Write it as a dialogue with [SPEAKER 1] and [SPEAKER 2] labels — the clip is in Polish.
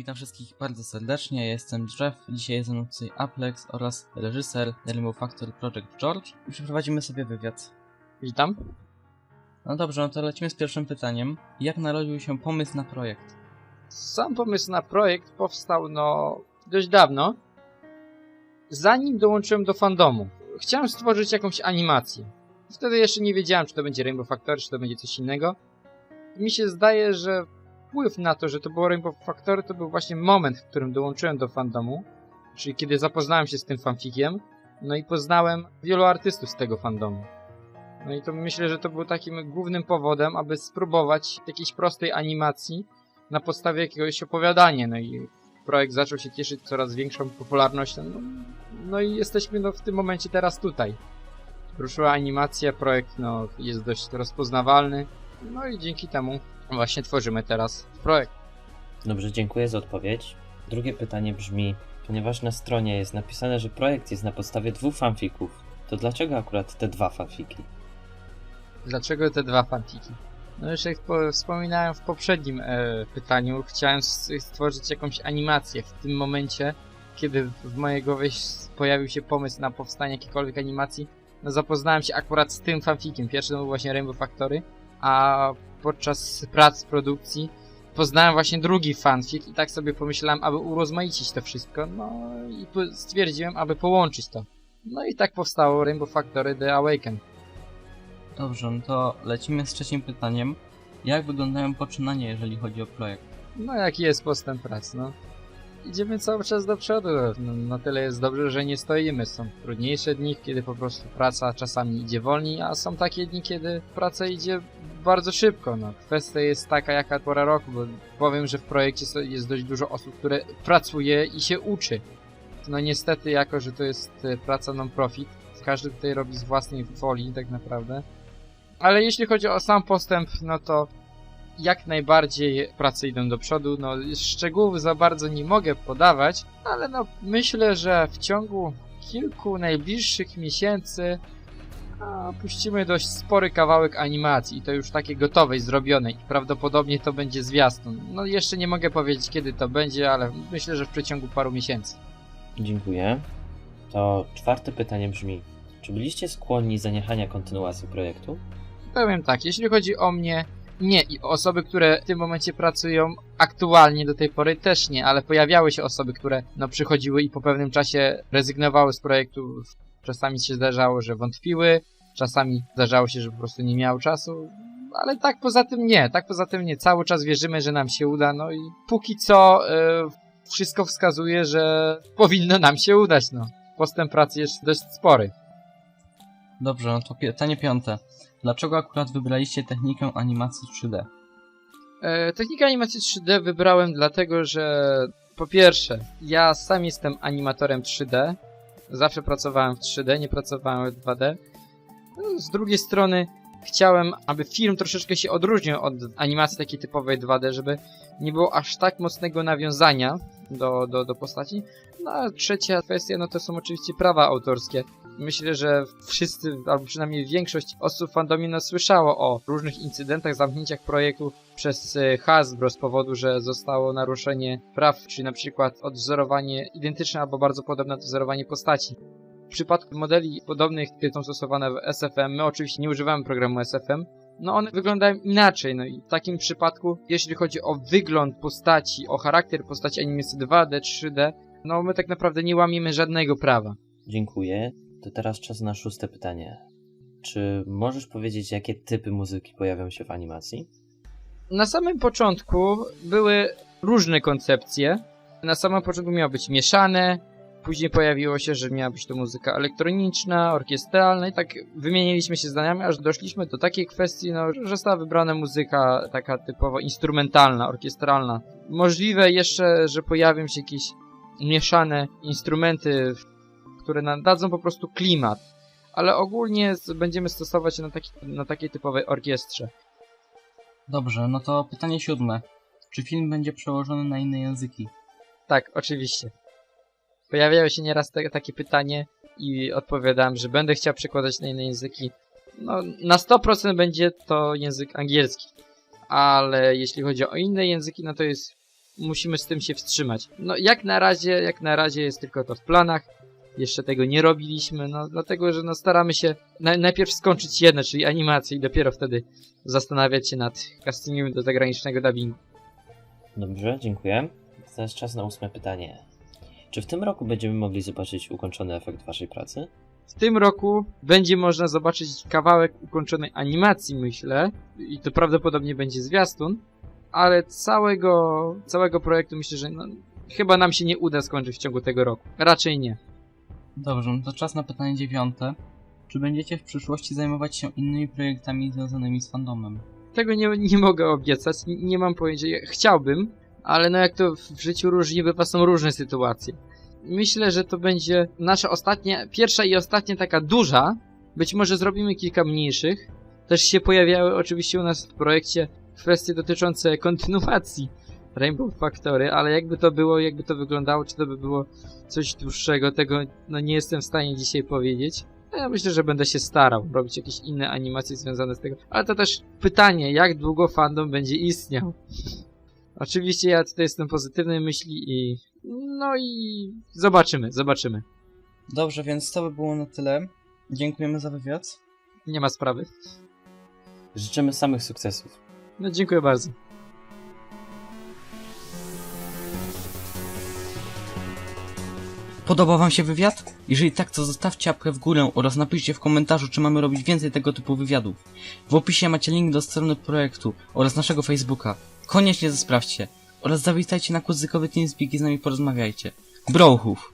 [SPEAKER 1] Witam wszystkich bardzo serdecznie, ja jestem Jeff, dzisiaj jest ze mną tutaj Aplex oraz reżyser Rainbow Factory Project George i przeprowadzimy sobie wywiad.
[SPEAKER 2] Witam.
[SPEAKER 1] No dobrze, no to lecimy z pierwszym pytaniem. Jak narodził się pomysł na projekt?
[SPEAKER 2] Sam pomysł na projekt powstał no dość dawno. Zanim dołączyłem do fandomu. Chciałem stworzyć jakąś animację. Wtedy jeszcze nie wiedziałem, czy to będzie Rainbow Factory, czy to będzie coś innego. Mi się zdaje, że wpływ na to, że to było Rainbow Factory, to był właśnie moment, w którym dołączyłem do fandomu. Czyli kiedy zapoznałem się z tym fanfikiem. No i poznałem wielu artystów z tego fandomu. No i to myślę, że to był takim głównym powodem, aby spróbować jakiejś prostej animacji na podstawie jakiegoś opowiadania. No i projekt zaczął się cieszyć coraz większą popularnością. No, no i jesteśmy no, w tym momencie teraz tutaj. Ruszyła animacja, projekt no, jest dość rozpoznawalny. No i dzięki temu właśnie tworzymy teraz projekt.
[SPEAKER 3] Dobrze, dziękuję za odpowiedź. Drugie pytanie brzmi, ponieważ na stronie jest napisane, że projekt jest na podstawie dwóch fanfików, to dlaczego akurat te dwa fanfiki?
[SPEAKER 2] Dlaczego te dwa fantiki? No już jak po, wspominałem w poprzednim e, pytaniu, chciałem stworzyć jakąś animację. W tym momencie, kiedy w mojej głowie pojawił się pomysł na powstanie jakiejkolwiek animacji, no zapoznałem się akurat z tym fanfikiem. Pierwszy to był właśnie Rainbow Factory, a podczas prac produkcji poznałem właśnie drugi fanfic i tak sobie pomyślałem, aby urozmaicić to wszystko, no i stwierdziłem, aby połączyć to. No i tak powstało Rainbow Factory The Awaken.
[SPEAKER 1] Dobrze, no to lecimy z trzecim pytaniem. Jak wyglądają poczynania, jeżeli chodzi o projekt?
[SPEAKER 2] No jaki jest postęp prac, no. Idziemy cały czas do przodu, no, na tyle jest dobrze, że nie stoimy. Są trudniejsze dni, kiedy po prostu praca czasami idzie wolniej, a są takie dni, kiedy praca idzie bardzo szybko, no. Kwestia jest taka, jaka pora roku, bo powiem, że w projekcie jest dość dużo osób, które pracuje i się uczy. No niestety, jako że to jest e, praca non-profit, każdy tutaj robi z własnej woli tak naprawdę. Ale jeśli chodzi o sam postęp, no to jak najbardziej prace idą do przodu. No, szczegółów za bardzo nie mogę podawać, ale no, myślę, że w ciągu kilku najbliższych miesięcy a, puścimy dość spory kawałek animacji i to już takiej gotowej, zrobionej. Prawdopodobnie to będzie zwiastun. No jeszcze nie mogę powiedzieć kiedy to będzie, ale myślę, że w przeciągu paru miesięcy.
[SPEAKER 3] Dziękuję. To czwarte pytanie brzmi, czy byliście skłonni zaniechania kontynuacji projektu?
[SPEAKER 2] Powiem tak, jeśli chodzi o mnie, nie. I osoby, które w tym momencie pracują aktualnie do tej pory też nie, ale pojawiały się osoby, które no przychodziły i po pewnym czasie rezygnowały z projektu. Czasami się zdarzało, że wątpiły, czasami zdarzało się, że po prostu nie miały czasu. Ale tak poza tym nie, tak poza tym nie. Cały czas wierzymy, że nam się uda, no i póki co e, wszystko wskazuje, że powinno nam się udać, no. Postęp pracy jest dość spory.
[SPEAKER 1] Dobrze, no to pytanie piąte. Dlaczego akurat wybraliście technikę animacji 3D?
[SPEAKER 2] E, technikę animacji 3D wybrałem dlatego, że po pierwsze, ja sam jestem animatorem 3D. Zawsze pracowałem w 3D, nie pracowałem w 2D. No, Z drugiej strony chciałem, aby film troszeczkę się odróżnił od animacji takiej typowej 2D, żeby nie było aż tak mocnego nawiązania do, do, do postaci. No a trzecia kwestia, no to są oczywiście prawa autorskie. Myślę, że wszyscy, albo przynajmniej większość osób w fandomie słyszało o różnych incydentach, zamknięciach projektu przez e, Hasbro z powodu, że zostało naruszenie praw, czyli na przykład odwzorowanie identyczne albo bardzo podobne odwzorowanie postaci. W przypadku modeli podobnych, które są stosowane w SFM, my oczywiście nie używamy programu SFM, no one wyglądają inaczej, no i w takim przypadku, jeśli chodzi o wygląd postaci, o charakter postaci animacji 2D, 3D, no my tak naprawdę nie łamiemy żadnego prawa.
[SPEAKER 3] Dziękuję. To teraz czas na szóste pytanie. Czy możesz powiedzieć, jakie typy muzyki pojawią się w animacji?
[SPEAKER 2] Na samym początku były różne koncepcje. Na samym początku miało być mieszane, później pojawiło się, że miała być to muzyka elektroniczna, orkiestralna i tak wymieniliśmy się zdaniami, aż doszliśmy do takiej kwestii, no, że została wybrana muzyka taka typowo instrumentalna, orkiestralna. Możliwe jeszcze, że pojawią się jakieś mieszane instrumenty, które nam dadzą po prostu klimat, ale ogólnie będziemy stosować się na, taki, na takiej typowej orkiestrze.
[SPEAKER 1] Dobrze, no to pytanie siódme. Czy film będzie przełożony na inne języki?
[SPEAKER 2] Tak, oczywiście. Pojawiało się nieraz te, takie pytanie i odpowiadałem, że będę chciał przekładać na inne języki. No, na 100% będzie to język angielski. Ale jeśli chodzi o inne języki, no to jest musimy z tym się wstrzymać. No jak na razie, jak na razie jest tylko to w planach. Jeszcze tego nie robiliśmy, no dlatego, że no staramy się na, najpierw skończyć jedno, czyli animację i dopiero wtedy zastanawiać się nad castingiem do zagranicznego dubbingu.
[SPEAKER 3] Dobrze, dziękuję. Teraz czas na ósme pytanie. Czy w tym roku będziemy mogli zobaczyć ukończony efekt waszej pracy?
[SPEAKER 2] W tym roku będzie można zobaczyć kawałek ukończonej animacji, myślę, i to prawdopodobnie będzie zwiastun, ale całego, całego projektu myślę, że no, chyba nam się nie uda skończyć w ciągu tego roku. Raczej nie.
[SPEAKER 1] Dobrze, no to czas na pytanie dziewiąte. Czy będziecie w przyszłości zajmować się innymi projektami związanymi z fandomem?
[SPEAKER 2] Tego nie, nie mogę obiecać, nie, nie mam pojęcia. Ja Chciałbym, ale no jak to w życiu różni bywa, są różne sytuacje. Myślę, że to będzie nasza ostatnia, pierwsza i ostatnia taka duża. Być może zrobimy kilka mniejszych. Też się pojawiały oczywiście u nas w projekcie kwestie dotyczące kontynuacji Rainbow Factory, ale jakby to było, jakby to wyglądało, czy to by było coś dłuższego, tego no nie jestem w stanie dzisiaj powiedzieć. No Ja myślę, że będę się starał robić jakieś inne animacje związane z tego. Ale to też pytanie, jak długo fandom będzie istniał. Oczywiście ja tutaj jestem pozytywnej myśli i... No i zobaczymy, zobaczymy.
[SPEAKER 1] Dobrze, więc to by było na tyle. Dziękujemy za wywiad.
[SPEAKER 2] Nie ma sprawy.
[SPEAKER 3] Życzymy samych sukcesów.
[SPEAKER 2] No dziękuję bardzo.
[SPEAKER 1] Podobał wam się wywiad? Jeżeli tak, to zostawcie łapkę w górę oraz napiszcie w komentarzu, czy mamy robić więcej tego typu wywiadów. W opisie macie link do strony projektu oraz naszego Facebooka. Koniecznie sprawdźcie. Oraz zawitajcie na kuzykowy TeamSpeak i z nami porozmawiajcie. Brochów!